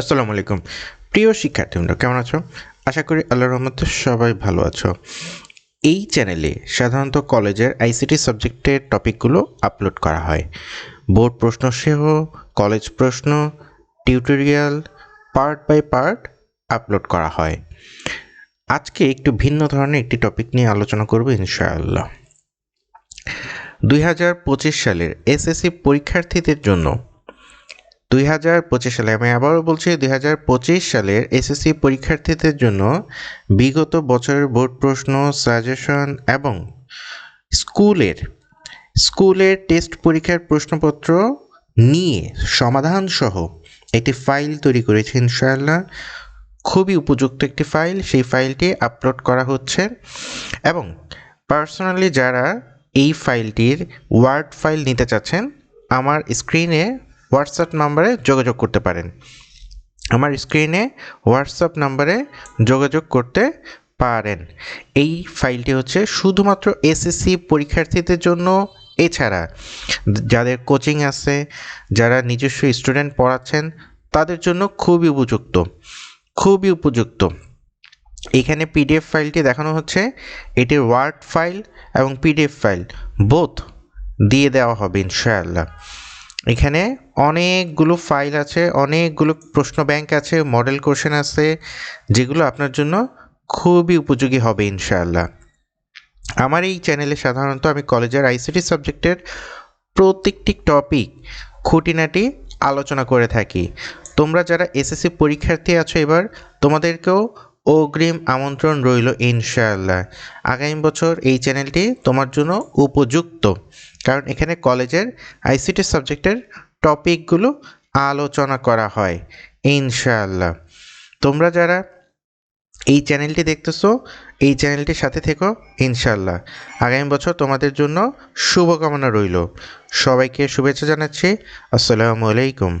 আসসালামু আলাইকুম। প্রিয় শিক্ষার্থীবৃন্দ কেমন আছো? আশা করি আল্লাহ রহমতে সবাই ভালো আছো। এই চ্যানেলে সাধারণত কলেজের আইসিটি সাবজেক্টের টপিকগুলো আপলোড করা হয়। বোর্ড প্রশ্ন সহ, কলেজ প্রশ্ন, tutorial, part by part upload করা হয়। আজকে একটু ভিন্ন ধরনের একটি টপিক নিয়ে আলোচনা করব ইনশাআল্লাহ। দুই হাজার পঁচিশ সালের এসএসসি পরীক্ষার্থীদের জন্য দুই হাজার পঁচিশ সালে, আমি আবারও বলছি দুই হাজার পঁচিশ সালের এসএসসি পরীক্ষার্থীদের জন্য বিগত বছরের বোর্ড প্রশ্ন, সাজেশন এবং স্কুলের স্কুলের টেস্ট পরীক্ষার প্রশ্নপত্র নিয়ে সমাধান সহ একটি ফাইল তৈরি করেছি ইনশাআল্লাহ। খুবই উপযুক্ত একটি ফাইল, সেই ফাইলটি আপলোড করা হচ্ছে এবং পার্সোনালি যারা এই ফাইলটির ওয়ার্ড ফাইল নিতে চাচ্ছেন, আমার স্ক্রিনে হোয়াটসঅ্যাপ নাম্বারে যোগাযোগ করতে পারেন। আমার স্ক্রিনে হোয়াটসঅ্যাপ নাম্বারে যোগাযোগ করতে পারেন। এই ফাইলটি হচ্ছে শুধুমাত্র এসএসসি পরীক্ষার্থীদের জন্য। এছাড়া যাদের কোচিং আছে, যারা নিজস্ব স্টুডেন্ট পড়াচ্ছেন, তাদের জন্য খুবই উপযুক্ত। খুবই উপযুক্ত। এখানে পিডিএফ ফাইলটি দেখানো হচ্ছে। এটির ওয়ার্ড ফাইল এবং পিডিএফ ফাইল বোথ দিয়ে দেওয়া হবে, ইনশাআল্লাহ। এখানে অনেকগুলো ফাইল আছে, অনেকগুলো প্রশ্ন ব্যাংক আছে মডেল কোশ্চেন আছে, যেগুলো আপনার জন্য খুবই উপযোগী হবে ইনশাআল্লাহ। আমার এই চ্যানেলে সাধারণত আমি কলেজের আইসিটি সাবজেক্টের প্রত্যেকটি টপিক খুঁটিনাটি আলোচনা করে থাকি। তোমরা যারা এসএসসি পরীক্ষার্থী আছো এবার, তোমাদেরকেও অগ্রিম আমন্ত্রণ রইল ইনশাআল্লাহ। আগামী বছর এই চ্যানেলটি তোমার জন্য উপযুক্ত। কারণ এখানে কলেজের আইসিটি সাবজেক্টের টপিকগুলো আলোচনা করা হয়, ইনশাআল্লাহ। তোমরা যারা এই চ্যানেলটি দেখতেছো, এই চ্যানেলটির সাথে থেকো, ইনশাআল্লাহ। আগামী বছর তোমাদের জন্য শুভকামনা রইল। সবাইকে শুভেচ্ছা জানাচ্ছি। আসসালামু আলাইকুম।